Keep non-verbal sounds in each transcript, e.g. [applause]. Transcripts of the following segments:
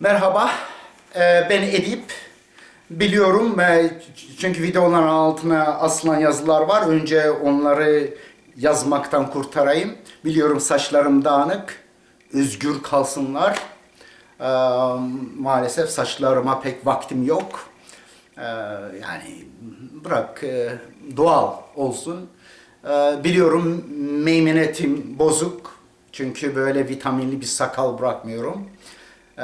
Merhaba, Ee, ben Edip. Biliyorum e, çünkü videoların altına asılan yazılar var. Önce onları yazmaktan kurtarayım. Biliyorum saçlarım dağınık, özgür kalsınlar. Ee, Maalesef saçlarıma pek vaktim yok. Ee, Yani bırak e, doğal olsun. Biliyorum meymenetim bozuk. Çünkü böyle vitaminli bir sakal bırakmıyorum. Ee,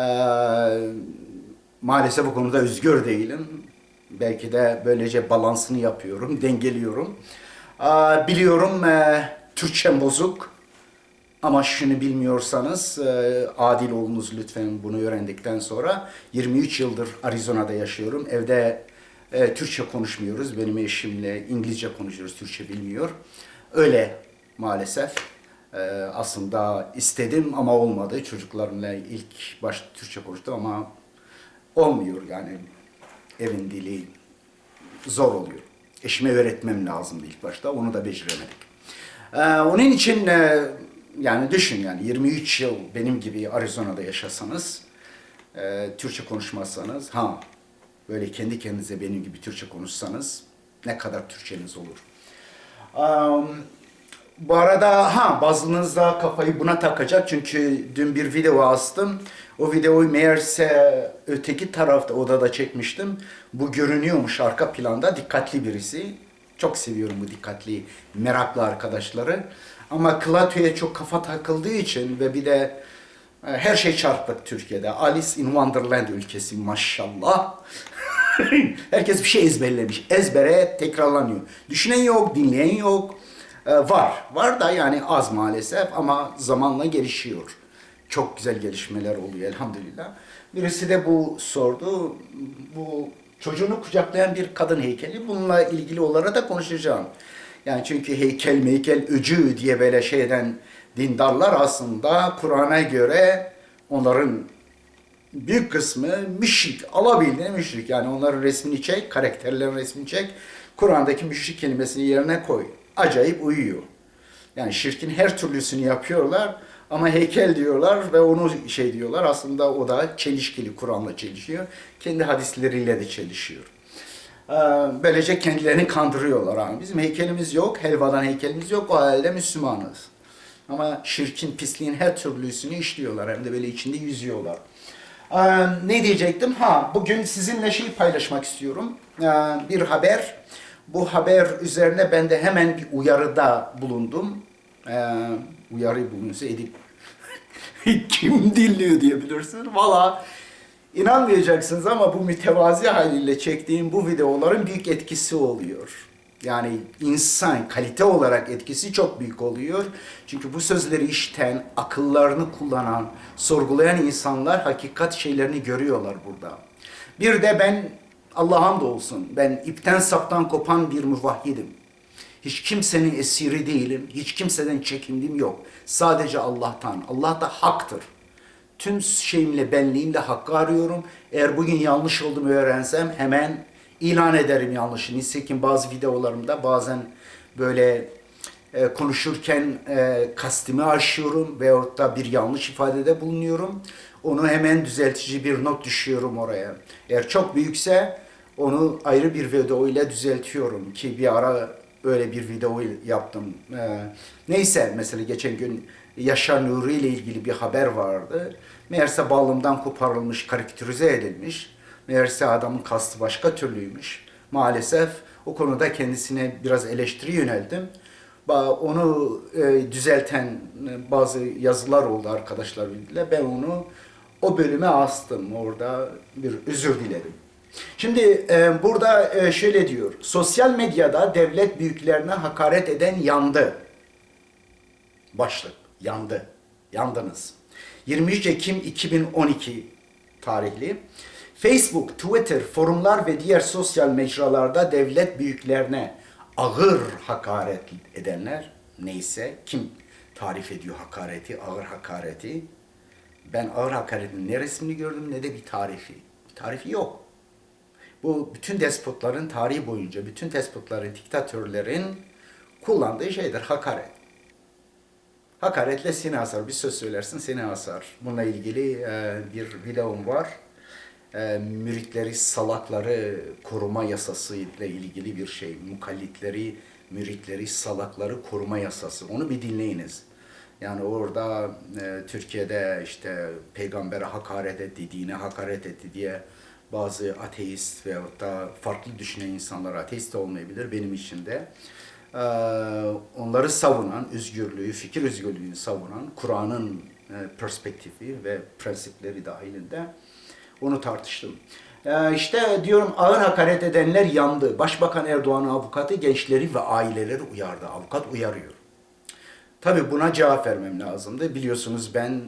maalesef bu konuda özgür değilim. Belki de böylece balansını yapıyorum, dengeliyorum. Ee, biliyorum e, Türkçem bozuk. Ama şunu bilmiyorsanız e, adil olunuz lütfen bunu öğrendikten sonra. 23 yıldır Arizona'da yaşıyorum. Evde e, Türkçe konuşmuyoruz. Benim eşimle İngilizce konuşuyoruz. Türkçe bilmiyor. Öyle maalesef. E, aslında istedim ama olmadı. Çocuklarımla ilk başta Türkçe konuştum ama olmuyor yani. Evin dili zor oluyor. Eşime öğretmem lazımdı ilk başta. Onu da beceremedik. Ee, onun için e, yani düşün yani 23 yıl benim gibi Arizona'da yaşasanız, e, Türkçe konuşmazsanız, ha böyle kendi kendinize benim gibi Türkçe konuşsanız ne kadar Türkçeniz olur. Am, bu arada ha bazınız da kafayı buna takacak çünkü dün bir video astım. O videoyu meğerse öteki tarafta odada çekmiştim. Bu görünüyormuş arka planda dikkatli birisi. Çok seviyorum bu dikkatli, meraklı arkadaşları. Ama Klato'ya çok kafa takıldığı için ve bir de e, her şey çarpık Türkiye'de. Alice in Wonderland ülkesi maşallah. [laughs] Herkes bir şey ezberlemiş. Ezbere tekrarlanıyor. Düşünen yok, dinleyen yok. Ee, var. Var da yani az maalesef ama zamanla gelişiyor. Çok güzel gelişmeler oluyor elhamdülillah. Birisi de bu sordu. Bu çocuğunu kucaklayan bir kadın heykeli. Bununla ilgili olarak da konuşacağım. Yani çünkü heykel meykel öcü diye böyle şeyden dindarlar aslında Kur'an'a göre onların büyük kısmı müşrik, alabildiğine müşrik. Yani onların resmini çek, karakterlerin resmini çek, Kur'an'daki müşrik kelimesini yerine koy. Acayip uyuyor. Yani şirkin her türlüsünü yapıyorlar ama heykel diyorlar ve onu şey diyorlar. Aslında o da çelişkili, Kur'an'la çelişiyor. Kendi hadisleriyle de çelişiyor. Ee, Böylece kendilerini kandırıyorlar. Ha. Bizim heykelimiz yok, helvadan heykelimiz yok, o halde Müslümanız. Ama şirkin, pisliğin her türlüsünü işliyorlar. Hem de böyle içinde yüzüyorlar. Ee, ne diyecektim? Ha, bugün sizinle şey paylaşmak istiyorum. Ee, bir haber. Bu haber üzerine ben de hemen bir uyarıda bulundum. Ee, uyarı bulunuyorsa edip [laughs] kim dinliyor diyebilirsiniz. Valla inanmayacaksınız ama bu mütevazi haliyle çektiğim bu videoların büyük etkisi oluyor. Yani insan kalite olarak etkisi çok büyük oluyor. Çünkü bu sözleri işiten, akıllarını kullanan, sorgulayan insanlar hakikat şeylerini görüyorlar burada. Bir de ben Allah'a hamdolsun ben ipten saptan kopan bir muvahhidim. Hiç kimsenin esiri değilim, hiç kimseden çekindiğim yok. Sadece Allah'tan. Allah da haktır. Tüm şeyimle, benliğimle hakkı arıyorum. Eğer bugün yanlış olduğumu öğrensem hemen ilan ederim yanlışı. Nitekim bazı videolarımda bazen böyle e, konuşurken e, kastimi aşıyorum veyahut da bir yanlış ifadede bulunuyorum. Onu hemen düzeltici bir not düşüyorum oraya. Eğer çok büyükse onu ayrı bir video ile düzeltiyorum ki bir ara öyle bir video yaptım. Ee, neyse mesela geçen gün Yaşar Nuri ile ilgili bir haber vardı. Meğerse bağlamdan koparılmış, karikatürize edilmiş. Meğerse adamın kastı başka türlüymüş. Maalesef o konuda kendisine biraz eleştiri yöneldim. Onu e, düzelten e, bazı yazılar oldu arkadaşlar bildiler. Ben onu o bölüme astım. Orada bir özür dilerim. Şimdi e, burada e, şöyle diyor. Sosyal medyada devlet büyüklerine hakaret eden yandı. Başlık. Yandı. Yandınız. 23 Ekim 2012 tarihli. Facebook, Twitter, forumlar ve diğer sosyal mecralarda devlet büyüklerine ağır hakaret edenler neyse kim tarif ediyor hakareti, ağır hakareti? Ben ağır hakaretin ne resmini gördüm ne de bir tarifi. Bir tarifi yok. Bu bütün despotların tarihi boyunca, bütün despotların, diktatörlerin kullandığı şeydir hakaret. Hakaretle seni asar. Bir söz söylersin seni asar. Bununla ilgili e, bir videom var. E, müritleri, salakları koruma yasası ile ilgili bir şey. Mukallitleri, müritleri, salakları koruma yasası. Onu bir dinleyiniz. Yani orada e, Türkiye'de işte peygambere hakaret etti, dine hakaret etti diye bazı ateist veyahut da farklı düşünen insanlar ateist de olmayabilir benim için de. Ee, onları savunan, özgürlüğü, fikir özgürlüğünü savunan, Kur'an'ın e, perspektifi ve prensipleri dahilinde onu tartıştım. Ee, işte diyorum ağır hakaret edenler yandı. Başbakan Erdoğan'ın avukatı gençleri ve aileleri uyardı. Avukat uyarıyor. Tabii buna cevap vermem lazımdı. Biliyorsunuz ben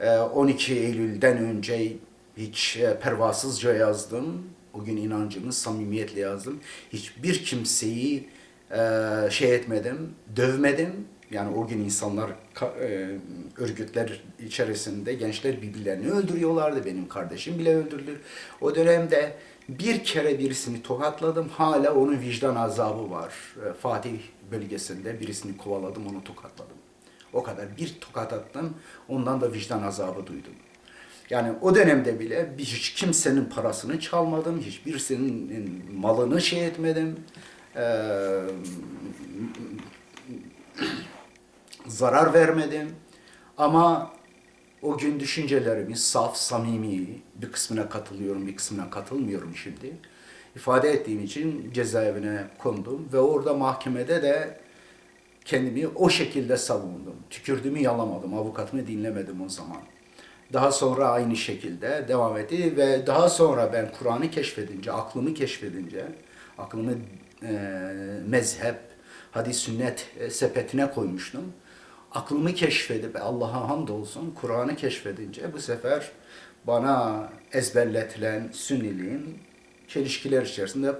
e, 12 Eylül'den önce hiç e, pervasızca yazdım. O gün inancımı samimiyetle yazdım. Hiçbir kimseyi e, şey etmedim, dövmedim. Yani o gün insanlar, e, örgütler içerisinde gençler birbirlerini öldürüyorlardı. Benim kardeşim bile öldürülür. O dönemde bir kere birisini tokatladım. Hala onun vicdan azabı var. Fatih bölgesinde birisini kovaladım, onu tokatladım. O kadar bir tokat attım, ondan da vicdan azabı duydum. Yani o dönemde bile hiç kimsenin parasını çalmadım, hiçbirisinin malını şey etmedim. Ee, zarar vermedim. Ama o gün düşüncelerimi saf, samimi, bir kısmına katılıyorum, bir kısmına katılmıyorum şimdi. ifade ettiğim için cezaevine kondum ve orada mahkemede de kendimi o şekilde savundum. Tükürdüğümü yalamadım, avukatımı dinlemedim o zaman. Daha sonra aynı şekilde devam etti ve daha sonra ben Kur'an'ı keşfedince, aklımı keşfedince, aklımı e, mezhep, hadis sünnet e, sepetine koymuştum. Aklımı keşfedip Allah'a hamdolsun Kur'an'ı keşfedince bu sefer bana ezberletilen sünniliğin çelişkiler içerisinde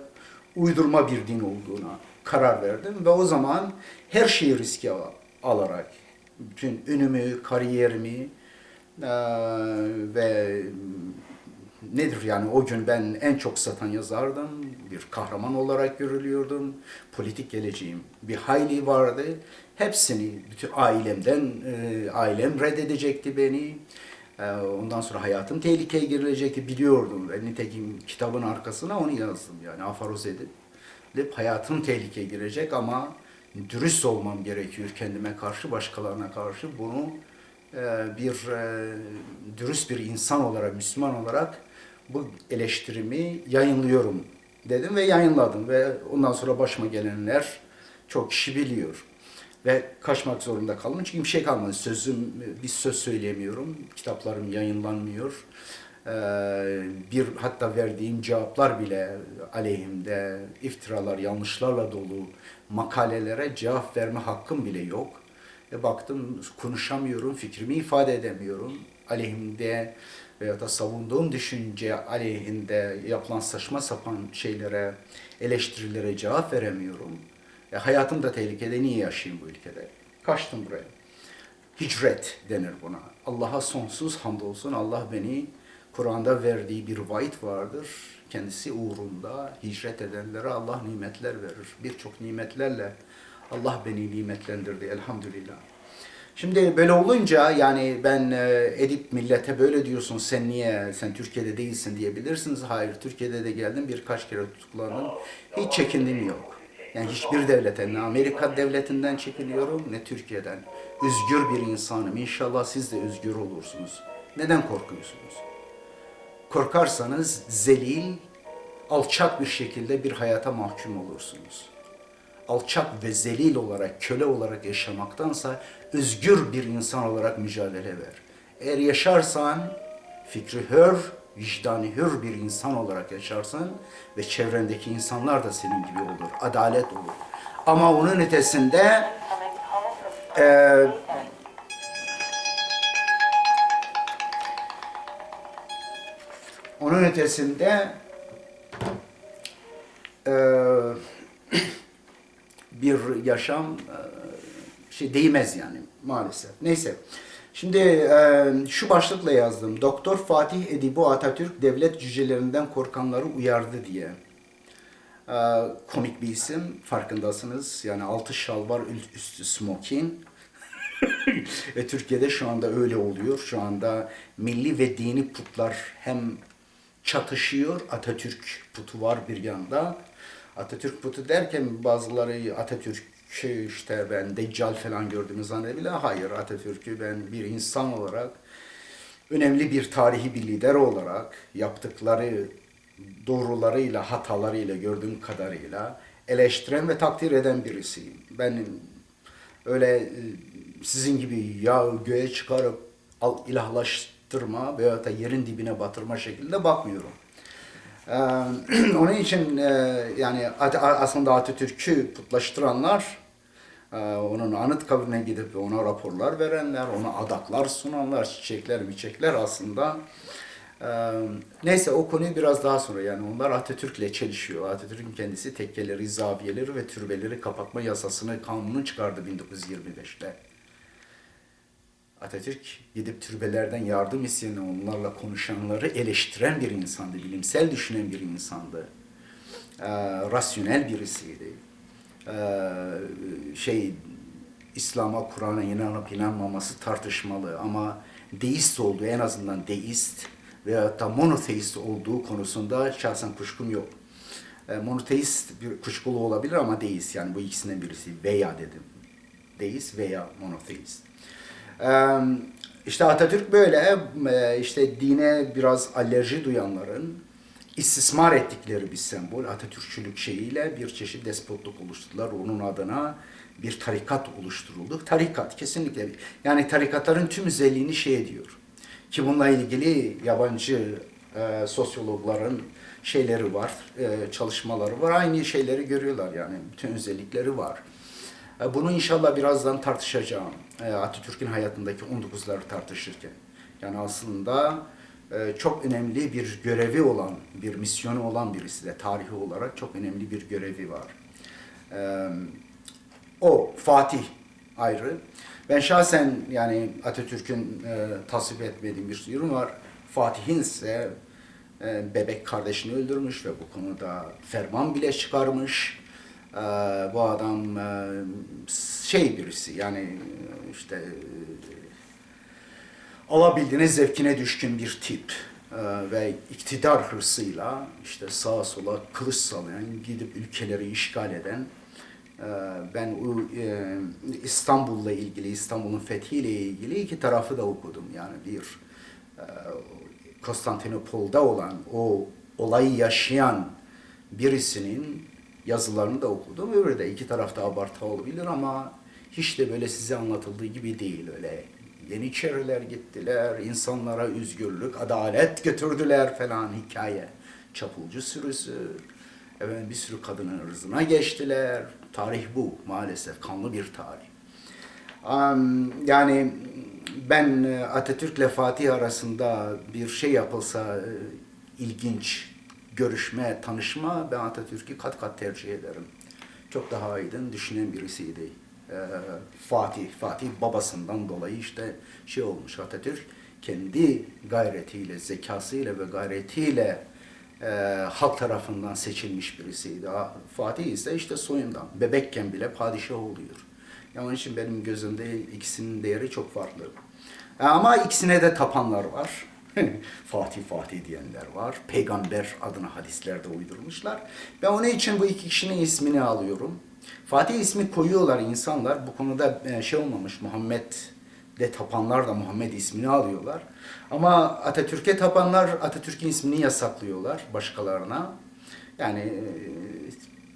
uydurma bir din olduğuna karar verdim ve o zaman her şeyi riske al- alarak bütün ünümü, kariyerimi eee, ve nedir yani o gün ben en çok satan yazardım, bir kahraman olarak görülüyordum, politik geleceğim bir hayli vardı. Hepsini bütün ailemden, eee, ailem reddedecekti beni. Eee, Ondan sonra hayatım tehlikeye girilecekti biliyordum. Ve nitekim kitabın arkasına onu yazdım yani afaroz edip hayatım tehlikeye girecek ama dürüst olmam gerekiyor kendime karşı, başkalarına karşı. Bunu e, bir e, dürüst bir insan olarak, Müslüman olarak bu eleştirimi yayınlıyorum dedim ve yayınladım ve ondan sonra başıma gelenler çok kişi biliyor. Ve kaçmak zorunda kaldım çünkü bir şey kalmadı. Sözüm, bir söz söyleyemiyorum. Kitaplarım yayınlanmıyor. Ee, bir hatta verdiğim cevaplar bile aleyhimde iftiralar, yanlışlarla dolu makalelere cevap verme hakkım bile yok. E baktım konuşamıyorum, fikrimi ifade edemiyorum. Aleyhimde veya da savunduğum düşünce aleyhinde yapılan saçma sapan şeylere, eleştirilere cevap veremiyorum. E hayatım da tehlikede, niye yaşayayım bu ülkede? Kaçtım buraya. Hicret denir buna. Allah'a sonsuz hamdolsun. Allah beni Kur'an'da verdiği bir vaid vardır. Kendisi uğrunda hicret edenlere Allah nimetler verir. Birçok nimetlerle Allah beni nimetlendirdi elhamdülillah. Şimdi böyle olunca yani ben e, edip millete böyle diyorsun sen niye sen Türkiye'de değilsin diyebilirsiniz. Hayır Türkiye'de de geldim birkaç kere tutuklandım. Hiç çekindiğim yok. Yani hiçbir devlete ne Amerika devletinden çekiliyorum ne Türkiye'den. Özgür bir insanım. İnşallah siz de özgür olursunuz. Neden korkuyorsunuz? Korkarsanız zelil, alçak bir şekilde bir hayata mahkum olursunuz. Alçak ve zelil olarak, köle olarak yaşamaktansa özgür bir insan olarak mücadele ver. Eğer yaşarsan fikri hür, vicdanı hür bir insan olarak yaşarsın ve çevrendeki insanlar da senin gibi olur. Adalet olur. Ama onun ötesinde eee Onun ötesinde eee, bir yaşam eee, şey değmez yani maalesef. Neyse. Şimdi eee, şu başlıkla yazdım. Doktor Fatih Edibu Atatürk devlet cücelerinden korkanları uyardı diye. Eee, komik bir isim farkındasınız. Yani altı şalvar üstü smokin. [laughs] ve Türkiye'de şu anda öyle oluyor. Şu anda milli ve dini putlar hem çatışıyor. Atatürk putu var bir yanda. Atatürk putu derken bazıları Atatürk'ü işte ben Deccal falan gördüğümü zannedebilir. Hayır Atatürk'ü ben bir insan olarak önemli bir tarihi bir lider olarak yaptıkları doğrularıyla hatalarıyla gördüğüm kadarıyla eleştiren ve takdir eden birisiyim. Ben öyle e, sizin gibi ya göğe çıkarıp ilahlaştırma veya da yerin dibine batırma şekilde bakmıyorum. [clears throat] Onun için yani aslında Atatürk'ü putlaştıranlar, onun anıt kabrine gidip ona raporlar verenler, ona adaklar sunanlar, çiçekler, miçekler aslında neyse o konuyu biraz daha sonra yani onlar Atatürk'le çelişiyor. Atatürk'ün kendisi tekkeleri, zaviyeleri ve türbeleri kapatma yasasını, kanunu çıkardı 1925'te. Atatürk gidip türbelerden yardım isteyen, onlarla konuşanları eleştiren bir insandı, bilimsel düşünen bir insandı. Ee, rasyonel birisiydi. Ee, şey İslam'a, Kur'an'a inanıp inanmaması tartışmalı ama deist olduğu en azından deist veya da monoteist olduğu konusunda şahsen kuşkum yok. E, monoteist bir kuşkulu olabilir ama deist yani bu ikisinden birisi veya dedim. Deist veya monoteist. İşte Atatürk böyle e, işte dine biraz alerji duyanların istismar ettikleri bir sembol Atatürkçülük şeyiyle bir çeşit despotluk oluşturdular. Onun adına bir tarikat oluşturuldu. Tarikat kesinlikle yani tarikatların tüm özelliğini şey ediyor. Ki bununla ilgili yabancı e, sosyologların şeyleri var, e, çalışmaları var. Aynı şeyleri görüyorlar yani. Bütün özellikleri var. E, bunu inşallah birazdan tartışacağım. E, Atatürk'ün hayatındaki 19'ları tartışırken. Yani aslında e, çok önemli bir görevi olan, bir misyonu olan birisi de tarihi olarak çok önemli bir görevi var. O Fatih ayrı. Ben şahsen yani Atatürk'ün tasvip etmediğim bir yorum var. Fatih'in ise bebek kardeşini öldürmüş ve bu konuda ferman bile çıkarmış. E, bu adam e, şey birisi yani e, işte e, alabildiğine zevkine düşkün bir tip e, ve iktidar hırsıyla işte sağa sola kılıç sallayan, gidip ülkeleri işgal eden e, ben e, İstanbul'la ilgili, İstanbul'un fethiyle ilgili iki tarafı da okudum. Yani bir Konstantinopol'da olan o olayı yaşayan birisinin yazılarını da okudum. Öbürü de iki tarafta abartı olabilir ama hiç de böyle size anlatıldığı gibi değil öyle. Yeniçeriler gittiler, insanlara özgürlük, adalet götürdüler falan hikaye. Çapulcu sürüsü, efendim bir sürü kadının ırzına geçtiler. Tarih bu maalesef, kanlı bir tarih. Yani ben e, Atatürk'le Fatih arasında bir şey yapılsa e, ilginç görüşme, tanışma ben Atatürk'ü kat kat tercih ederim. Çok daha aydın, düşünen birisiydi. Ee, Fatih, Fatih babasından dolayı işte şey olmuş Atatürk kendi gayretiyle, zekasıyla ve gayretiyle e, halk tarafından seçilmiş birisiydi. Fatih ise işte soyundan, bebekken bile padişah oluyor. Yani onun için benim gözümde ikisinin değeri çok farklı. Ama ikisine de tapanlar var. [laughs] Fatih Fatih diyenler var. Peygamber adını hadislerde uydurmuşlar. Ben onun için bu iki kişinin ismini alıyorum. Fatih ismi koyuyorlar insanlar. Bu konuda e, şey olmamış. Muhammed de tapanlar da Muhammed ismini alıyorlar. Ama Atatürk'e tapanlar Atatürk'ün ismini yasaklıyorlar başkalarına. Yani e,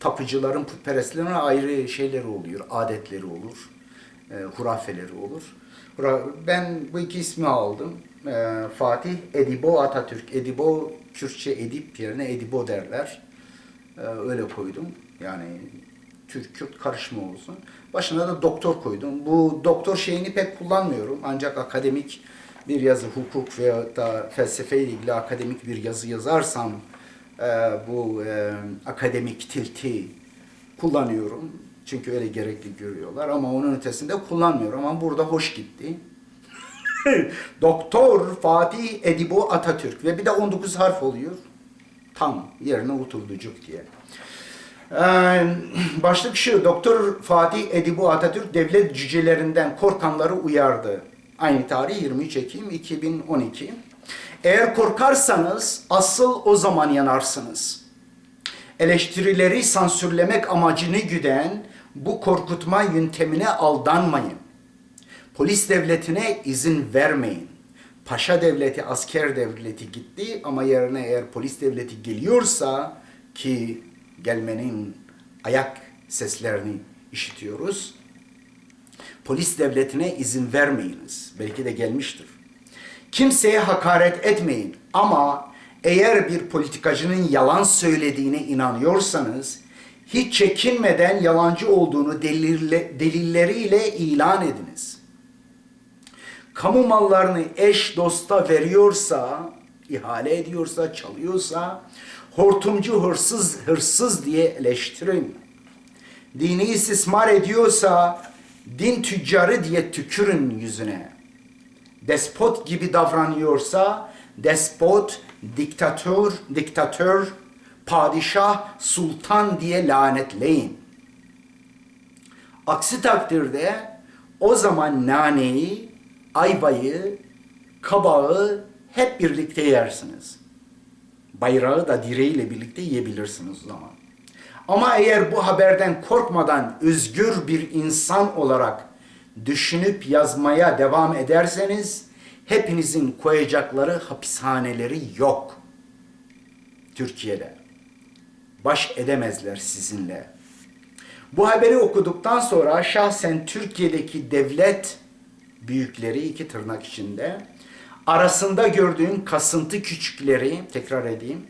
tapıcıların, putperestlerin ayrı şeyleri oluyor, adetleri olur, e, hurafeleri olur. Ben bu iki ismi aldım. E, Fatih Edibo Atatürk. Edibo Kürtçe edip yerine Edibo derler. E, öyle koydum. Yani Türk-Kürt karışımı olsun. Başına da doktor koydum. Bu doktor şeyini pek kullanmıyorum. Ancak akademik bir yazı, hukuk veya da felsefe ile ilgili akademik bir yazı yazarsam e, bu e, akademik tilti kullanıyorum. Çünkü öyle gerekli görüyorlar ama onun ötesinde kullanmıyorum ama burada hoş gitti. [laughs] Doktor Fatih Edibo Atatürk ve bir de 19 harf oluyor. Tam yerine oturducuk diye. Ee, başlık şu, Doktor Fatih Edibu Atatürk devlet cücelerinden korkanları uyardı. Aynı tarih 23 Ekim 2012. Eğer korkarsanız asıl o zaman yanarsınız. Eleştirileri sansürlemek amacını güden bu korkutma yöntemine aldanmayın. Polis devletine izin vermeyin. Paşa devleti, asker devleti gitti ama yerine eğer polis devleti geliyorsa ki gelmenin ayak seslerini işitiyoruz. Polis devletine izin vermeyiniz. Belki de gelmiştir. Kimseye hakaret etmeyin ama eğer bir politikacının yalan söylediğine inanıyorsanız hiç çekinmeden yalancı olduğunu delille, delilleriyle ilan ediniz. Kamu mallarını eş dosta veriyorsa, ihale ediyorsa, çalıyorsa, hortumcu hırsız hırsız diye eleştirin. Dini istismar ediyorsa, din tüccarı diye tükürün yüzüne. Despot gibi davranıyorsa, despot, diktatör, diktatör, padişah, sultan diye lanetleyin. Aksi takdirde o zaman naneyi, ayvayı, kabağı hep birlikte yersiniz. Bayrağı da direğiyle birlikte yiyebilirsiniz o zaman. Ama eğer bu haberden korkmadan özgür bir insan olarak düşünüp yazmaya devam ederseniz hepinizin koyacakları hapishaneleri yok. Türkiye'de. Baş edemezler sizinle. Bu haberi okuduktan sonra şahsen Türkiye'deki devlet büyükleri iki tırnak içinde arasında gördüğüm kasıntı küçükleri tekrar edeyim.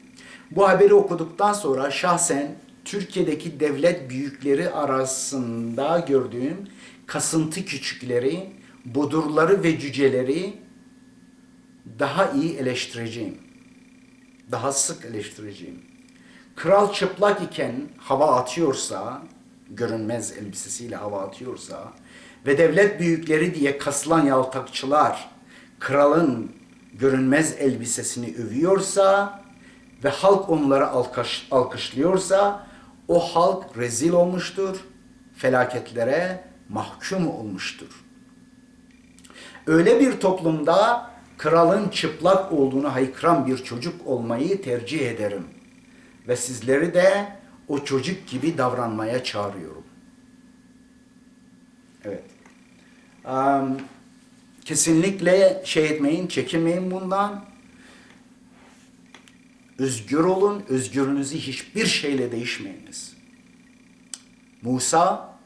Bu haberi okuduktan sonra şahsen Türkiye'deki devlet büyükleri arasında gördüğüm kasıntı küçükleri, bodurları ve cüceleri daha iyi eleştireceğim. Daha sık eleştireceğim. Kral çıplak iken hava atıyorsa, görünmez elbisesiyle hava atıyorsa ve devlet büyükleri diye kasılan yaltakçılar kralın görünmez elbisesini övüyorsa ve halk onları alkış, alkışlıyorsa o halk rezil olmuştur, felaketlere mahkum olmuştur. Öyle bir toplumda kralın çıplak olduğunu haykıran bir çocuk olmayı tercih ederim. Ve sizleri de o çocuk gibi davranmaya çağırıyorum. Evet. Um, kesinlikle şey etmeyin, çekinmeyin bundan. Özgür olun, özgürlüğünüzü hiçbir şeyle değişmeyiniz. Musa,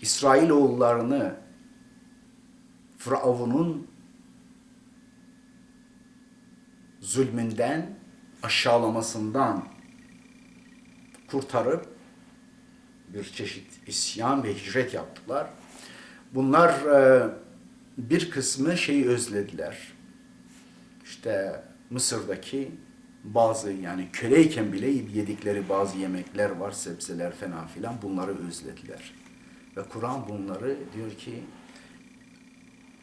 İsrailoğullarını Firavun'un zulmünden, aşağılamasından kurtarıp bir çeşit isyan ve hicret yaptılar. Bunlar e, bir kısmı şeyi özlediler. İşte Mısır'daki bazı yani köleyken bile yedikleri bazı yemekler var, sebzeler falan filan bunları özlediler. Ve Kur'an bunları diyor ki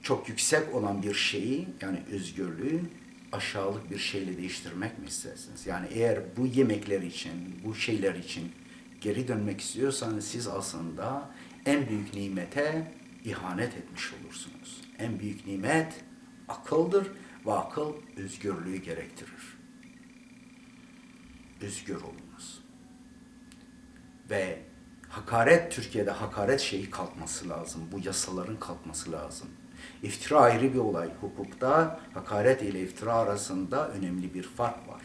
çok yüksek olan bir şeyi yani özgürlüğü aşağılık bir şeyle değiştirmek mi istersiniz? Yani eğer bu yemekler için, bu şeyler için geri dönmek istiyorsanız siz aslında en büyük nimete ihanet etmiş olursunuz. En büyük nimet akıldır ve akıl özgürlüğü gerektirir. Özgür olunuz. Ve hakaret Türkiye'de hakaret şeyi kalkması lazım. Bu yasaların kalkması lazım. İftira ayrı bir olay. Hukukta hakaret ile iftira arasında önemli bir fark var.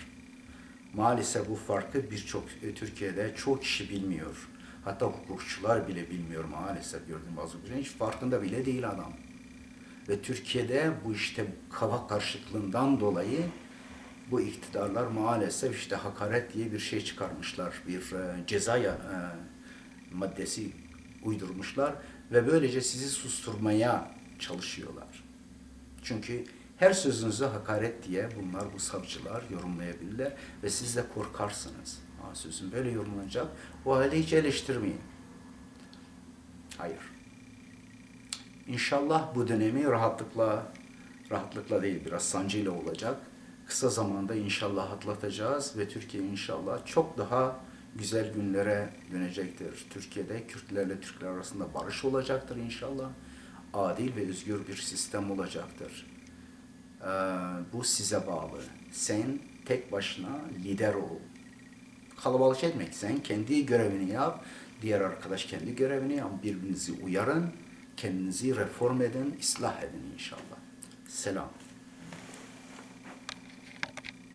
Maalesef bu farkı birçok e, Türkiye'de çok kişi bilmiyor. Hatta hukukçular bile bilmiyor maalesef gördüğüm bazı bir hiç farkında bile değil adam. Ve Türkiye'de bu işte kava karşıtlığından dolayı bu iktidarlar maalesef işte hakaret diye bir şey çıkarmışlar. Bir e, ceza e, maddesi uydurmuşlar ve böylece sizi susturmaya çalışıyorlar. Çünkü her sözünüzü hakaret diye bunlar bu savcılar yorumlayabilirler ve siz de korkarsınız. Ha, sözün böyle yorumlanacak. O halde hiç eleştirmeyin. Hayır. İnşallah bu dönemi rahatlıkla, rahatlıkla değil biraz sancıyla olacak. Kısa zamanda inşallah atlatacağız ve Türkiye inşallah çok daha güzel günlere dönecektir. Türkiye'de Kürtlerle Türkler arasında barış olacaktır inşallah. Adil ve özgür bir sistem olacaktır. Ee, bu size bağlı. Sen tek başına lider ol. Kalabalık etmek. Sen kendi görevini yap. Diğer arkadaş kendi görevini yap. Birbirinizi uyarın. Kendinizi reform edin, ıslah edin inşallah. Selam.